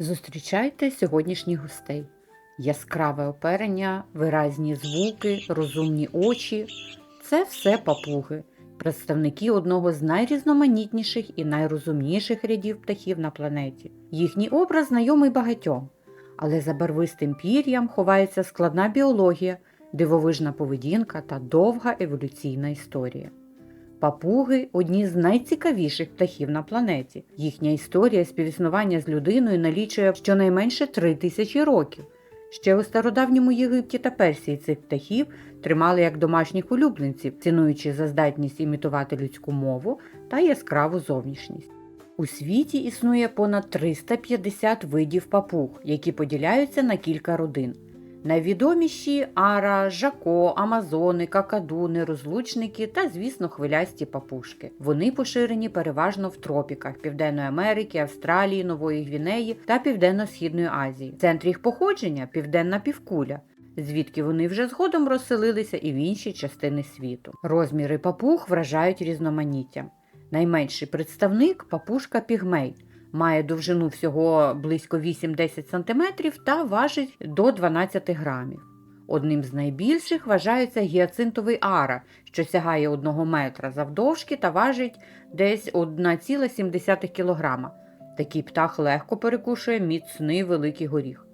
Зустрічайте сьогоднішніх гостей. Яскраве оперення, виразні звуки, розумні очі це все папуги, представники одного з найрізноманітніших і найрозумніших рядів птахів на планеті. Їхній образ знайомий багатьом, але за барвистим пір'ям ховається складна біологія, дивовижна поведінка та довга еволюційна історія. Папуги одні з найцікавіших птахів на планеті. Їхня історія співіснування з людиною налічує щонайменше три тисячі років. Ще у стародавньому Єгипті та Персії цих птахів тримали як домашніх улюбленців, цінуючи за здатність імітувати людську мову та яскраву зовнішність. У світі існує понад 350 видів папуг, які поділяються на кілька родин. Найвідоміші ара, жако, амазони, какадуни, розлучники та, звісно, хвилясті папушки. Вони поширені переважно в тропіках Південної Америки, Австралії, Нової Гвінеї та Південно-Східної Азії. Центр їх походження південна півкуля. Звідки вони вже згодом розселилися і в інші частини світу. Розміри папуг вражають різноманіттям. Найменший представник папушка пігмей, має довжину всього близько 8-10 см та важить до 12 грамів. Одним з найбільших вважається гіацинтовий ара, що сягає 1 метра завдовжки та важить десь 1,7 кг. Такий птах легко перекушує міцний великий горіх.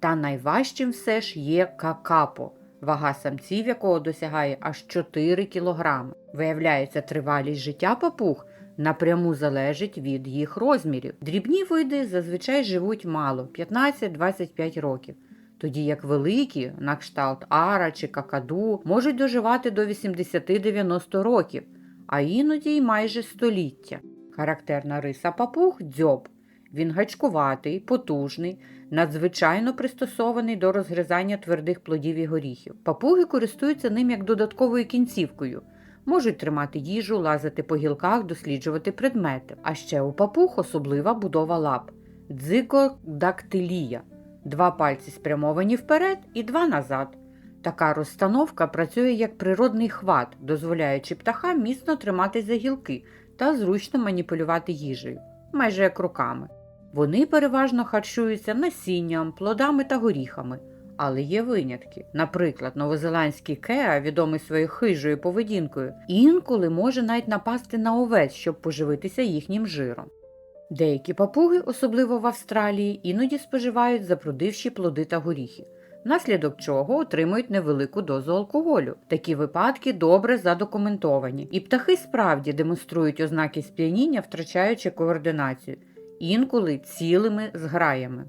Та найважчим все ж є какапо, вага самців якого досягає аж 4 кг. Виявляється, тривалість життя папуг напряму залежить від їх розмірів. Дрібні види зазвичай живуть мало 15-25 років, тоді як великі, на кшталт ара чи какаду, можуть доживати до 80-90 років, а іноді й майже століття. Характерна риса папуг дзьоб. Він гачкуватий, потужний, надзвичайно пристосований до розгризання твердих плодів і горіхів. Папуги користуються ним як додатковою кінцівкою. Можуть тримати їжу, лазити по гілках, досліджувати предмети. А ще у папуг особлива будова лап дзикодактилія. Два пальці спрямовані вперед і два назад. Така розстановка працює як природний хват, дозволяючи птахам міцно тримати за гілки та зручно маніпулювати їжею, майже як руками. Вони переважно харчуються насінням, плодами та горіхами. Але є винятки. Наприклад, новозеландський кеа, відомий своєю хижою поведінкою, інколи може навіть напасти на овець, щоб поживитися їхнім жиром. Деякі папуги, особливо в Австралії, іноді споживають запродивші плоди та горіхи, внаслідок чого отримують невелику дозу алкоголю. Такі випадки добре задокументовані, і птахи справді демонструють ознаки сп'яніння, втрачаючи координацію, інколи цілими зграями.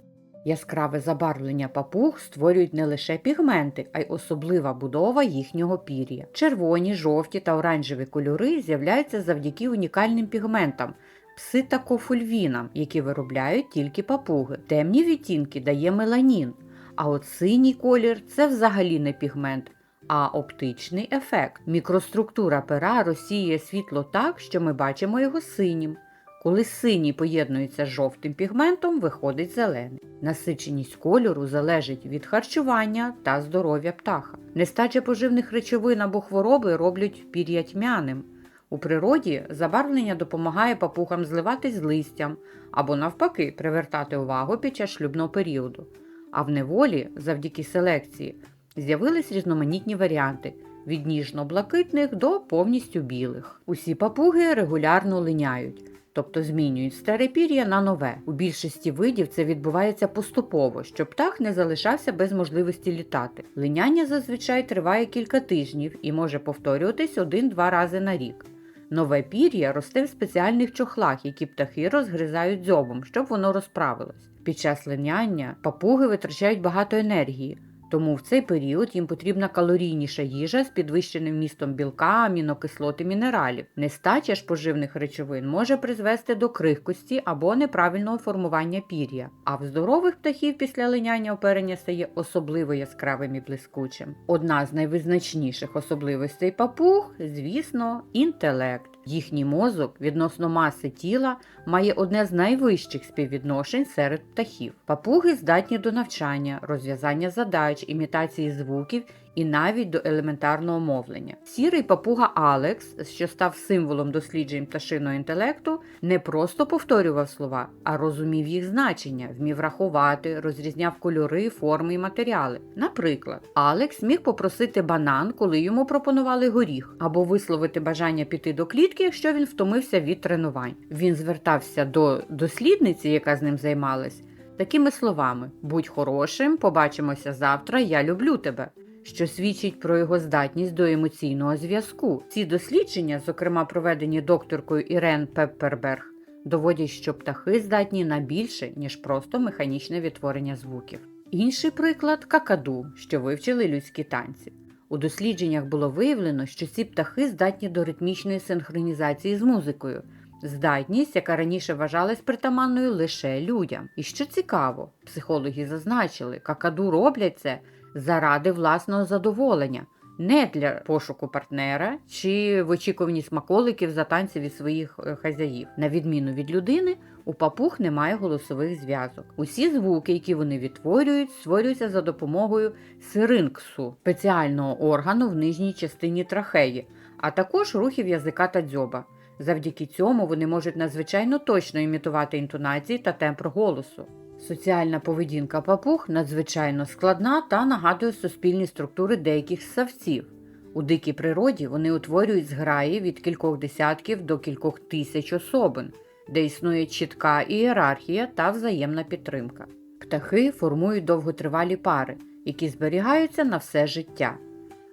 Яскраве забарвлення папуг створюють не лише пігменти, а й особлива будова їхнього пір'я. Червоні, жовті та оранжеві кольори з'являються завдяки унікальним пігментам пситакофульвінам, які виробляють тільки папуги. Темні відтінки дає меланін, а от синій колір це взагалі не пігмент. А оптичний ефект. Мікроструктура пера розсіює світло так, що ми бачимо його синім. Коли синій поєднується з жовтим пігментом, виходить зелений. Насиченість кольору залежить від харчування та здоров'я птаха. Нестача поживних речовин або хвороби роблять пір'я тьмяним. У природі забарвлення допомагає папухам зливатись з листям або, навпаки, привертати увагу під час шлюбного періоду. А в неволі, завдяки селекції, з'явились різноманітні варіанти від ніжно-блакитних до повністю білих. Усі папуги регулярно линяють тобто змінюють старе пір'я на нове. У більшості видів це відбувається поступово, щоб птах не залишався без можливості літати. Линяння зазвичай триває кілька тижнів і може повторюватись один-два рази на рік. Нове пір'я росте в спеціальних чохлах, які птахи розгризають дзьобом, щоб воно розправилось. Під час линяння папуги витрачають багато енергії. Тому в цей період їм потрібна калорійніша їжа з підвищеним містом білка, амінокислот і мінералів. Нестача ж поживних речовин може призвести до крихкості або неправильного формування пір'я. А в здорових птахів після линяння оперення стає особливо яскравим і блискучим. Одна з найвизначніших особливостей папуг, звісно, інтелект. Їхній мозок відносно маси тіла має одне з найвищих співвідношень серед птахів. Папуги здатні до навчання, розв'язання задач, імітації звуків і навіть до елементарного мовлення. Сірий папуга Алекс, що став символом досліджень пташиного інтелекту, не просто повторював слова, а розумів їх значення, вмів рахувати, розрізняв кольори, форми і матеріали. Наприклад, Алекс міг попросити банан, коли йому пропонували горіх, або висловити бажання піти до клітки, якщо він втомився від тренувань. Він звертався до дослідниці, яка з ним займалась, такими словами: будь хорошим, побачимося завтра, я люблю тебе. Що свідчить про його здатність до емоційного зв'язку. Ці дослідження, зокрема проведені докторкою Ірен Пепперберг, доводять, що птахи здатні на більше, ніж просто механічне відтворення звуків. Інший приклад какаду, що вивчили людські танці. У дослідженнях було виявлено, що ці птахи здатні до ритмічної синхронізації з музикою, здатність, яка раніше вважалась притаманною лише людям. І що цікаво, психологи зазначили, какаду роблять це заради власного задоволення, не для пошуку партнера чи в очікуванні смаколиків за танці від своїх е, хазяїв. На відміну від людини, у папуг немає голосових зв'язок. Усі звуки, які вони відтворюють, створюються за допомогою сиринксу, спеціального органу в нижній частині трахеї, а також рухів язика та дзьоба. Завдяки цьому вони можуть надзвичайно точно імітувати інтонації та тембр голосу. Соціальна поведінка папуг надзвичайно складна та нагадує суспільні структури деяких ссавців. У дикій природі вони утворюють зграї від кількох десятків до кількох тисяч особин, де існує чітка ієрархія та взаємна підтримка. Птахи формують довготривалі пари, які зберігаються на все життя.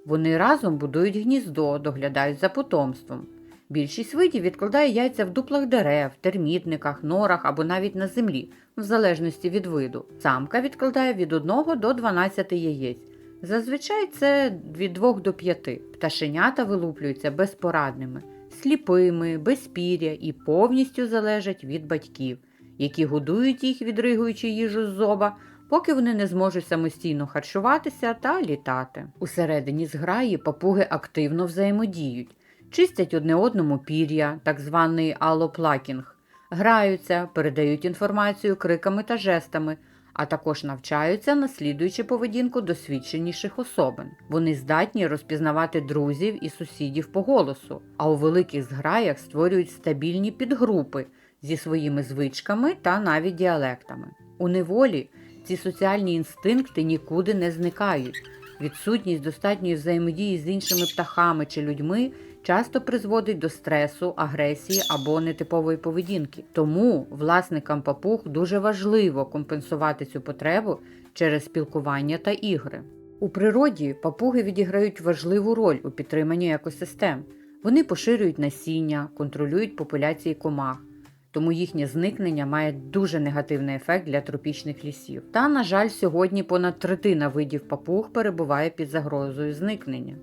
Вони разом будують гніздо, доглядають за потомством. Більшість видів відкладає яйця в дуплах дерев, термітниках, норах або навіть на землі, в залежності від виду. Самка відкладає від 1 до 12 яєць. Зазвичай це від 2 до 5. Пташенята вилуплюються безпорадними, сліпими, без пір'я і повністю залежать від батьків, які годують їх, відригуючи їжу з зоба, поки вони не зможуть самостійно харчуватися та літати. Усередині зграї папуги активно взаємодіють чистять одне одному пір'я, так званий алоплакінг, граються, передають інформацію криками та жестами, а також навчаються, наслідуючи поведінку досвідченіших особин. Вони здатні розпізнавати друзів і сусідів по голосу, а у великих зграях створюють стабільні підгрупи зі своїми звичками та навіть діалектами. У неволі ці соціальні інстинкти нікуди не зникають. Відсутність достатньої взаємодії з іншими птахами чи людьми часто призводить до стресу, агресії або нетипової поведінки. Тому власникам папуг дуже важливо компенсувати цю потребу через спілкування та ігри. У природі папуги відіграють важливу роль у підтриманні екосистем. Вони поширюють насіння, контролюють популяції комах. Тому їхнє зникнення має дуже негативний ефект для тропічних лісів. Та, на жаль, сьогодні понад третина видів папуг перебуває під загрозою зникнення.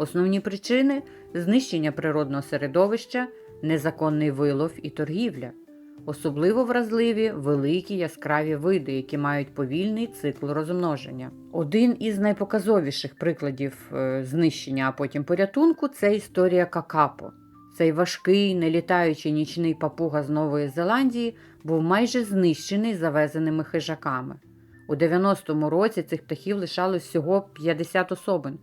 Основні причини знищення природного середовища, незаконний вилов і торгівля. Особливо вразливі великі яскраві види, які мають повільний цикл розмноження. Один із найпоказовіших прикладів е, знищення, а потім порятунку це історія какапо. Цей важкий, нелітаючий нічний папуга з Нової Зеландії був майже знищений завезеними хижаками. У 90-му році цих птахів лишалось всього 50 особин.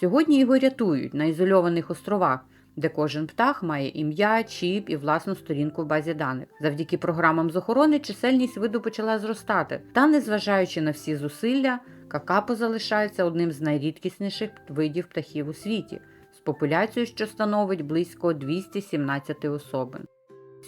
Сьогодні його рятують на ізольованих островах, де кожен птах має ім'я, чіп і власну сторінку в базі даних. Завдяки програмам з охорони чисельність виду почала зростати. Та, незважаючи на всі зусилля, какапо залишається одним з найрідкісніших видів птахів у світі з популяцією, що становить близько 217 особин.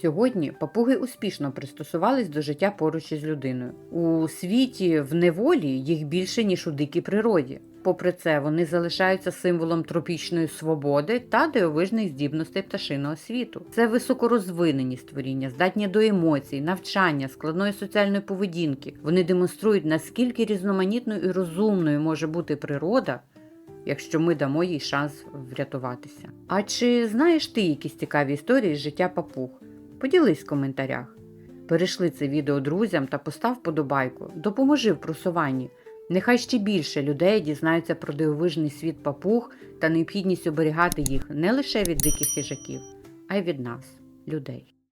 Сьогодні папуги успішно пристосувались до життя поруч із людиною. У світі в неволі їх більше, ніж у дикій природі. Попри це, вони залишаються символом тропічної свободи та дивовижних здібностей пташиного світу. Це високорозвинені створіння, здатні до емоцій, навчання, складної соціальної поведінки. Вони демонструють, наскільки різноманітною і розумною може бути природа, якщо ми дамо їй шанс врятуватися. А чи знаєш ти якісь цікаві історії з життя папуг? Поділись в коментарях. Перейшли це відео друзям та постав подобайку. Допоможи в просуванні. Нехай ще більше людей дізнаються про дивовижний світ папуг та необхідність оберігати їх не лише від диких хижаків, а й від нас, людей.